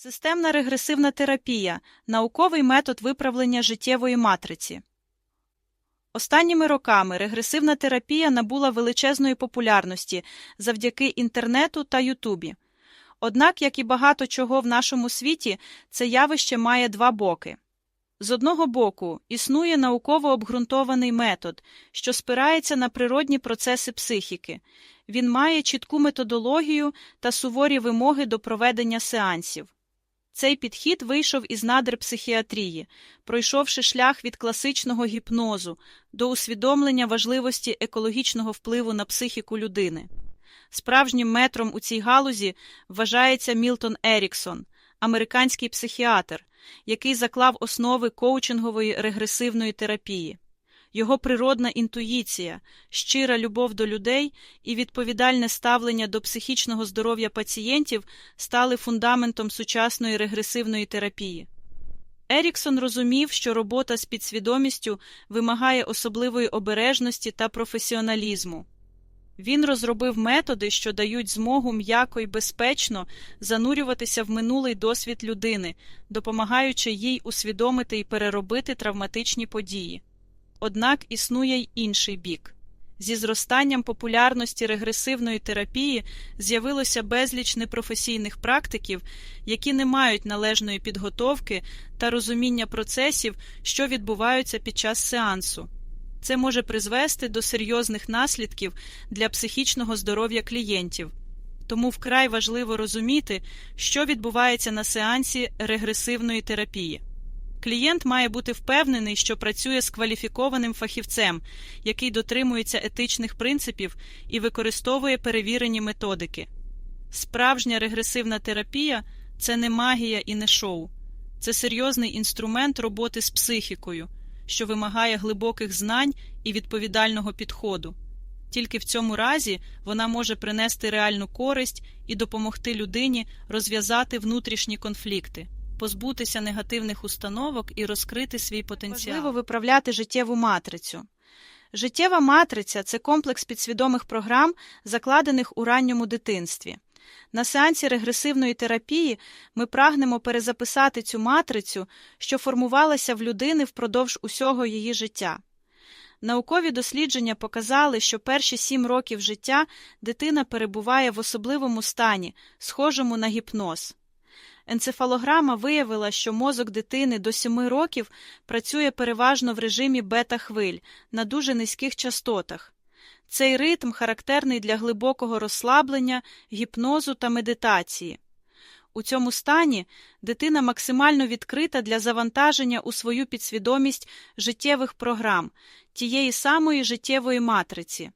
Системна регресивна терапія науковий метод виправлення життєвої матриці. Останніми роками регресивна терапія набула величезної популярності завдяки інтернету та Ютубі. Однак, як і багато чого в нашому світі, це явище має два боки. З одного боку, існує науково обґрунтований метод, що спирається на природні процеси психіки. Він має чітку методологію та суворі вимоги до проведення сеансів. Цей підхід вийшов із надр психіатрії, пройшовши шлях від класичного гіпнозу до усвідомлення важливості екологічного впливу на психіку людини. Справжнім метром у цій галузі вважається Мілтон Еріксон, американський психіатр, який заклав основи коучингової регресивної терапії. Його природна інтуїція, щира любов до людей і відповідальне ставлення до психічного здоров'я пацієнтів стали фундаментом сучасної регресивної терапії. Еріксон розумів, що робота з підсвідомістю вимагає особливої обережності та професіоналізму. Він розробив методи, що дають змогу м'яко й безпечно занурюватися в минулий досвід людини, допомагаючи їй усвідомити і переробити травматичні події. Однак існує й інший бік. Зі зростанням популярності регресивної терапії з'явилося безліч непрофесійних практиків, які не мають належної підготовки та розуміння процесів, що відбуваються під час сеансу. Це може призвести до серйозних наслідків для психічного здоров'я клієнтів. Тому вкрай важливо розуміти, що відбувається на сеансі регресивної терапії. Клієнт має бути впевнений, що працює з кваліфікованим фахівцем, який дотримується етичних принципів і використовує перевірені методики. Справжня регресивна терапія це не магія і не шоу, це серйозний інструмент роботи з психікою, що вимагає глибоких знань і відповідального підходу. Тільки в цьому разі вона може принести реальну користь і допомогти людині розв'язати внутрішні конфлікти позбутися негативних установок і розкрити свій потенціал. Важливо виправляти життєву матрицю. Життєва матриця це комплекс підсвідомих програм, закладених у ранньому дитинстві. На сеансі регресивної терапії ми прагнемо перезаписати цю матрицю, що формувалася в людини впродовж усього її життя. Наукові дослідження показали, що перші сім років життя дитина перебуває в особливому стані, схожому на гіпноз. Енцефалограма виявила, що мозок дитини до 7 років працює переважно в режимі бета-хвиль на дуже низьких частотах. Цей ритм характерний для глибокого розслаблення, гіпнозу та медитації. У цьому стані дитина максимально відкрита для завантаження у свою підсвідомість життєвих програм, тієї самої життєвої матриці.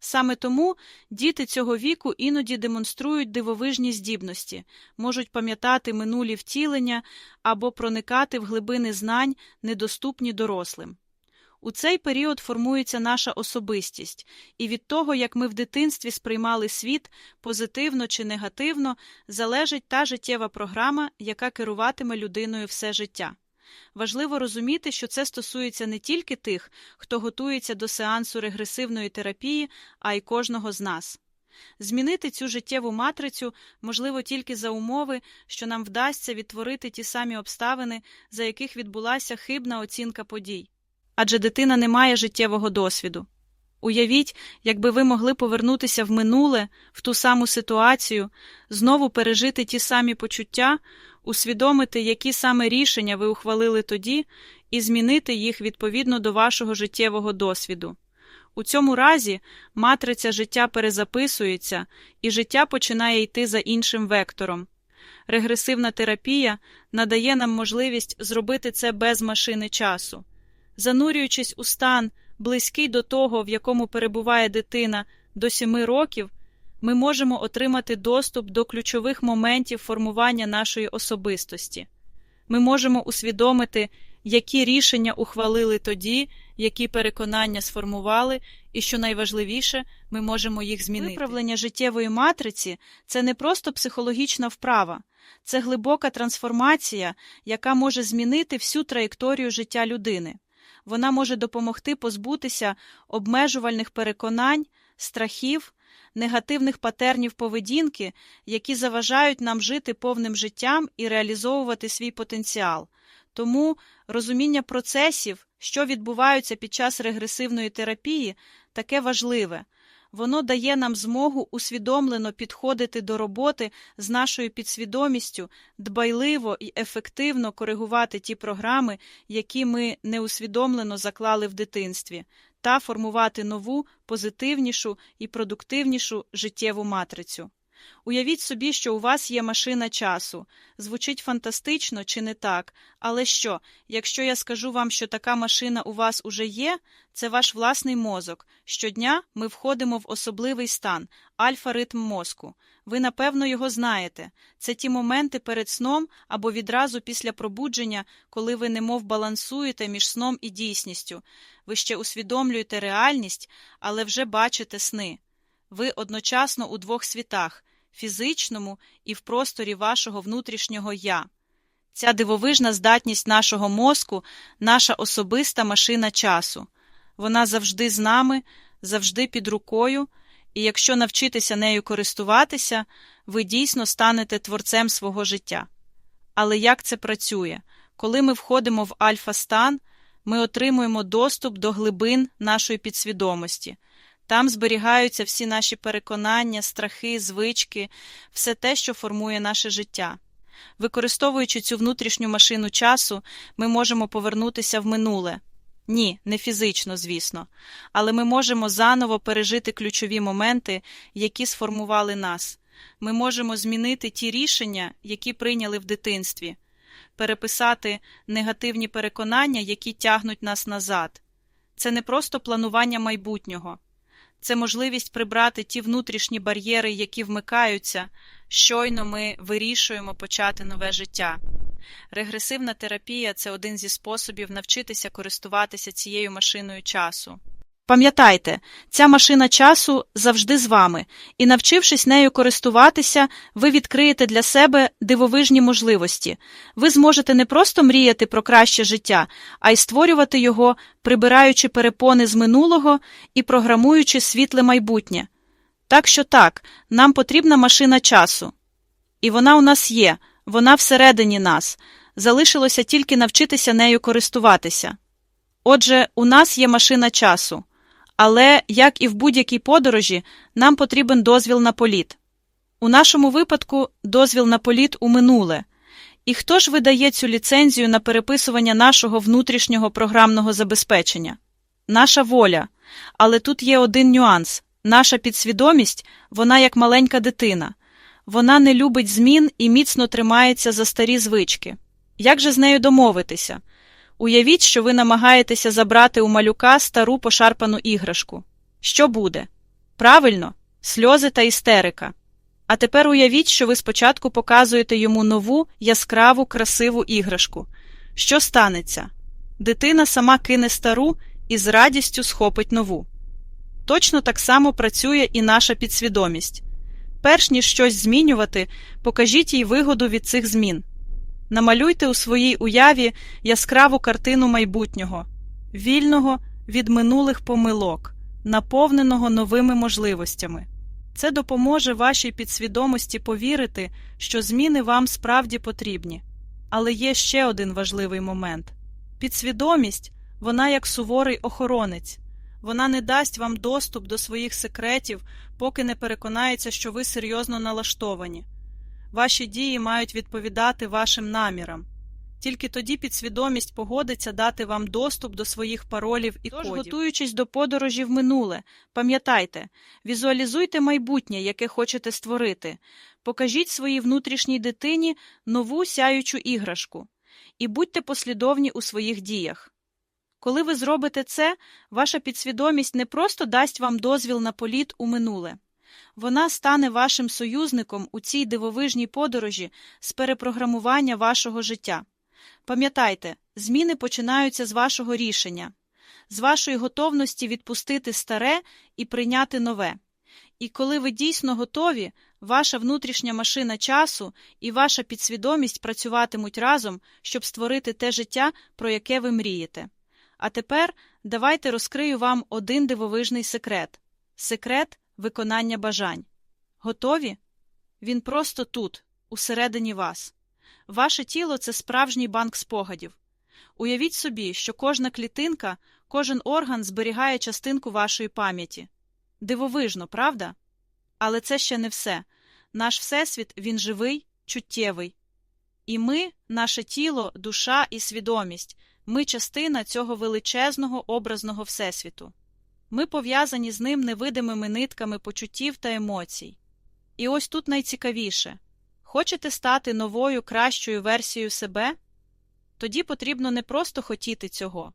Саме тому діти цього віку іноді демонструють дивовижні здібності, можуть пам'ятати минулі втілення або проникати в глибини знань, недоступні дорослим. У цей період формується наша особистість, і від того, як ми в дитинстві сприймали світ позитивно чи негативно, залежить та життєва програма, яка керуватиме людиною все життя. Важливо розуміти, що це стосується не тільки тих, хто готується до сеансу регресивної терапії, а й кожного з нас. Змінити цю життєву матрицю можливо тільки за умови, що нам вдасться відтворити ті самі обставини, за яких відбулася хибна оцінка подій. Адже дитина не має життєвого досвіду. Уявіть, якби ви могли повернутися в минуле, в ту саму ситуацію, знову пережити ті самі почуття, усвідомити, які саме рішення ви ухвалили тоді, і змінити їх відповідно до вашого життєвого досвіду. У цьому разі матриця життя перезаписується, і життя починає йти за іншим вектором. Регресивна терапія надає нам можливість зробити це без машини часу. Занурюючись у стан, близький до того, в якому перебуває дитина до сіми років, ми можемо отримати доступ до ключових моментів формування нашої особистості. Ми можемо усвідомити, які рішення ухвалили тоді, які переконання сформували, і, що найважливіше, ми можемо їх змінити. Виправлення життєвої матриці це не просто психологічна вправа, це глибока трансформація, яка може змінити всю траєкторію життя людини. Вона може допомогти позбутися обмежувальних переконань, страхів негативних патернів поведінки, які заважають нам жити повним життям і реалізовувати свій потенціал. Тому розуміння процесів, що відбуваються під час регресивної терапії, таке важливе. Воно дає нам змогу усвідомлено підходити до роботи з нашою підсвідомістю, дбайливо і ефективно коригувати ті програми, які ми неусвідомлено заклали в дитинстві, та формувати нову, позитивнішу і продуктивнішу життєву матрицю. Уявіть собі, що у вас є машина часу. Звучить фантастично чи не так, але що, якщо я скажу вам, що така машина у вас уже є, це ваш власний мозок. Щодня ми входимо в особливий стан, альфа-ритм мозку. Ви, напевно, його знаєте. Це ті моменти перед сном або відразу після пробудження, коли ви немов балансуєте між сном і дійсністю. Ви ще усвідомлюєте реальність, але вже бачите сни. Ви одночасно у двох світах фізичному і в просторі вашого внутрішнього я. Ця дивовижна здатність нашого мозку, наша особиста машина часу. Вона завжди з нами, завжди під рукою, і якщо навчитися нею користуватися, ви дійсно станете творцем свого життя. Але як це працює? Коли ми входимо в альфа-стан, ми отримуємо доступ до глибин нашої підсвідомості. Там зберігаються всі наші переконання, страхи, звички, все те, що формує наше життя. Використовуючи цю внутрішню машину часу, ми можемо повернутися в минуле. Ні, не фізично, звісно, але ми можемо заново пережити ключові моменти, які сформували нас. Ми можемо змінити ті рішення, які прийняли в дитинстві, переписати негативні переконання, які тягнуть нас назад. Це не просто планування майбутнього це можливість прибрати ті внутрішні бар'єри, які вмикаються, щойно ми вирішуємо почати нове життя. Регресивна терапія це один зі способів навчитися користуватися цією машиною часу. Пам'ятайте, ця машина часу завжди з вами, і, навчившись нею користуватися, ви відкриєте для себе дивовижні можливості. Ви зможете не просто мріяти про краще життя, а й створювати його, прибираючи перепони з минулого і програмуючи світле майбутнє. Так що так, нам потрібна машина часу. І вона у нас є, вона всередині нас. Залишилося тільки навчитися нею користуватися. Отже, у нас є машина часу. Але, як і в будь-якій подорожі, нам потрібен дозвіл на політ. У нашому випадку дозвіл на політ у минуле. І хто ж видає цю ліцензію на переписування нашого внутрішнього програмного забезпечення? Наша воля. Але тут є один нюанс наша підсвідомість, вона як маленька дитина. Вона не любить змін і міцно тримається за старі звички. Як же з нею домовитися? Уявіть, що ви намагаєтеся забрати у малюка стару пошарпану іграшку. Що буде? Правильно, сльози та істерика. А тепер уявіть, що ви спочатку показуєте йому нову, яскраву, красиву іграшку. Що станеться? Дитина сама кине стару і з радістю схопить нову. Точно так само працює і наша підсвідомість. Перш ніж щось змінювати, покажіть їй вигоду від цих змін. Намалюйте у своїй уяві яскраву картину майбутнього, вільного від минулих помилок, наповненого новими можливостями. Це допоможе вашій підсвідомості повірити, що зміни вам справді потрібні. Але є ще один важливий момент підсвідомість вона як суворий охоронець, вона не дасть вам доступ до своїх секретів, поки не переконається, що ви серйозно налаштовані. Ваші дії мають відповідати вашим намірам. Тільки тоді підсвідомість погодиться дати вам доступ до своїх паролів і Тож, кодів. готуючись до подорожі в минуле, пам'ятайте, візуалізуйте майбутнє, яке хочете створити, покажіть своїй внутрішній дитині нову сяючу іграшку і будьте послідовні у своїх діях. Коли ви зробите це, ваша підсвідомість не просто дасть вам дозвіл на політ у минуле. Вона стане вашим союзником у цій дивовижній подорожі з перепрограмування вашого життя. Пам'ятайте, зміни починаються з вашого рішення, з вашої готовності відпустити старе і прийняти нове. І коли ви дійсно готові, ваша внутрішня машина часу і ваша підсвідомість працюватимуть разом, щоб створити те життя, про яке ви мрієте. А тепер давайте розкрию вам один дивовижний секрет секрет виконання бажань. Готові? Він просто тут, усередині вас. Ваше тіло це справжній банк спогадів. Уявіть собі, що кожна клітинка, кожен орган зберігає частинку вашої пам'яті. Дивовижно, правда? Але це ще не все. Наш всесвіт він живий, чуттєвий. І ми, наше тіло, душа і свідомість, ми частина цього величезного образного всесвіту. Ми пов'язані з ним невидимими нитками почуттів та емоцій. І ось тут найцікавіше хочете стати новою, кращою версією себе? Тоді потрібно не просто хотіти цього,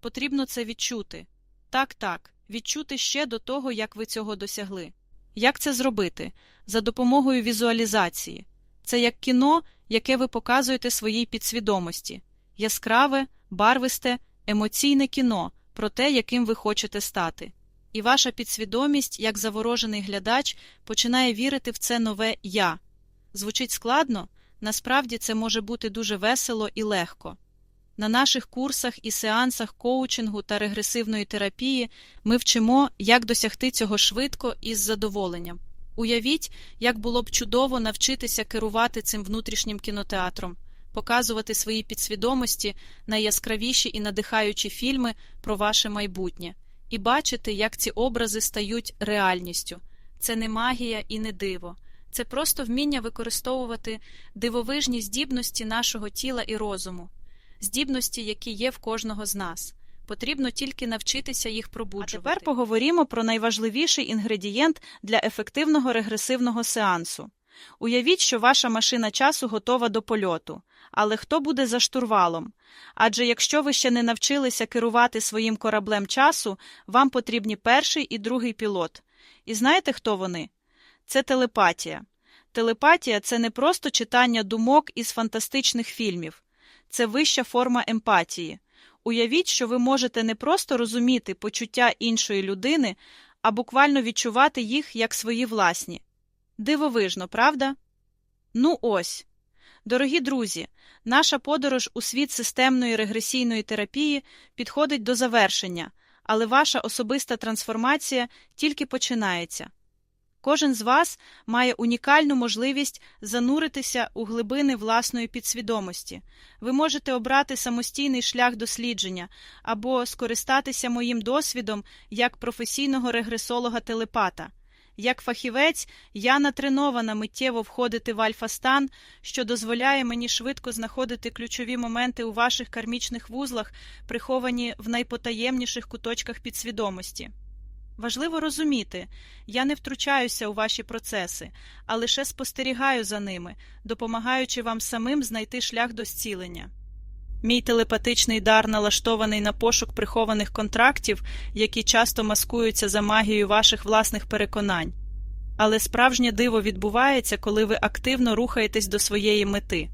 потрібно це відчути. Так, так, відчути ще до того, як ви цього досягли. Як це зробити? За допомогою візуалізації. Це як кіно, яке ви показуєте своїй підсвідомості яскраве, барвисте, емоційне кіно про те, яким ви хочете стати. І ваша підсвідомість, як заворожений глядач, починає вірити в це нове я. Звучить складно, насправді це може бути дуже весело і легко. На наших курсах і сеансах коучингу та регресивної терапії ми вчимо, як досягти цього швидко і з задоволенням. Уявіть, як було б чудово навчитися керувати цим внутрішнім кінотеатром, показувати своїй підсвідомості найяскравіші і надихаючі фільми про ваше майбутнє, і бачити, як ці образи стають реальністю. Це не магія і не диво, це просто вміння використовувати дивовижні здібності нашого тіла і розуму, здібності, які є в кожного з нас. Потрібно тільки навчитися їх пробуджувати. А тепер поговоримо про найважливіший інгредієнт для ефективного регресивного сеансу. Уявіть, що ваша машина часу готова до польоту, але хто буде за штурвалом? Адже якщо ви ще не навчилися керувати своїм кораблем часу, вам потрібні перший і другий пілот. І знаєте, хто вони? Це телепатія. Телепатія це не просто читання думок із фантастичних фільмів, це вища форма емпатії. Уявіть, що ви можете не просто розуміти почуття іншої людини, а буквально відчувати їх як свої власні. Дивовижно, правда? Ну ось. Дорогі друзі, наша подорож у світ системної регресійної терапії підходить до завершення, але ваша особиста трансформація тільки починається. Кожен з вас має унікальну можливість зануритися у глибини власної підсвідомості. Ви можете обрати самостійний шлях дослідження або скористатися моїм досвідом як професійного регресолога-телепата. Як фахівець, я натренована миттєво входити в альфа-стан, що дозволяє мені швидко знаходити ключові моменти у ваших кармічних вузлах, приховані в найпотаємніших куточках підсвідомості. Важливо розуміти, я не втручаюся у ваші процеси, а лише спостерігаю за ними, допомагаючи вам самим знайти шлях до зцілення. Мій телепатичний дар налаштований на пошук прихованих контрактів, які часто маскуються за магією ваших власних переконань. Але справжнє диво відбувається, коли ви активно рухаєтесь до своєї мети.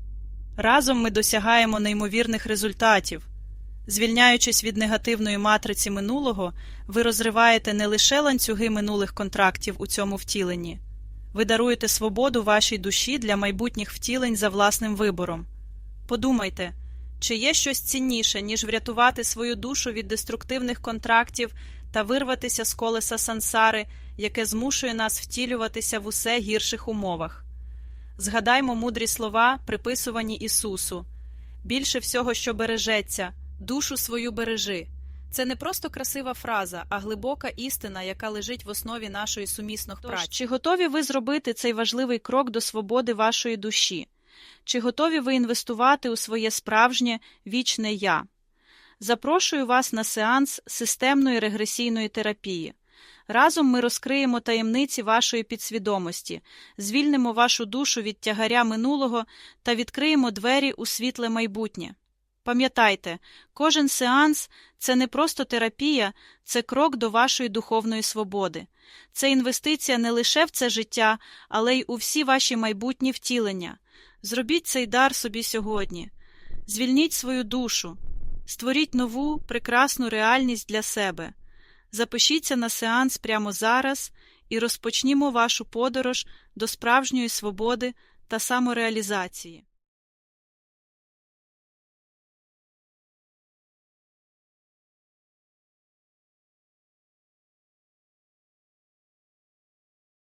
Разом ми досягаємо неймовірних результатів. Звільняючись від негативної матриці минулого, ви розриваєте не лише ланцюги минулих контрактів у цьому втіленні, ви даруєте свободу вашій душі для майбутніх втілень за власним вибором. Подумайте, чи є щось цінніше, ніж врятувати свою душу від деструктивних контрактів та вирватися з колеса сансари, яке змушує нас втілюватися в усе гірших умовах? Згадаймо мудрі слова, приписувані Ісусу більше всього, що бережеться, душу свою бережи. Це не просто красива фраза, а глибока істина, яка лежить в основі нашої сумісних праці. Чи готові ви зробити цей важливий крок до свободи вашої душі? Чи готові ви інвестувати у своє справжнє вічне я? Запрошую вас на сеанс системної регресійної терапії. Разом ми розкриємо таємниці вашої підсвідомості, звільнимо вашу душу від тягаря минулого та відкриємо двері у світле майбутнє. Пам'ятайте, кожен сеанс це не просто терапія, це крок до вашої духовної свободи. Це інвестиція не лише в це життя, але й у всі ваші майбутні втілення. Зробіть цей дар собі сьогодні, звільніть свою душу, створіть нову прекрасну реальність для себе. Запишіться на сеанс прямо зараз і розпочнімо вашу подорож до справжньої свободи та самореалізації.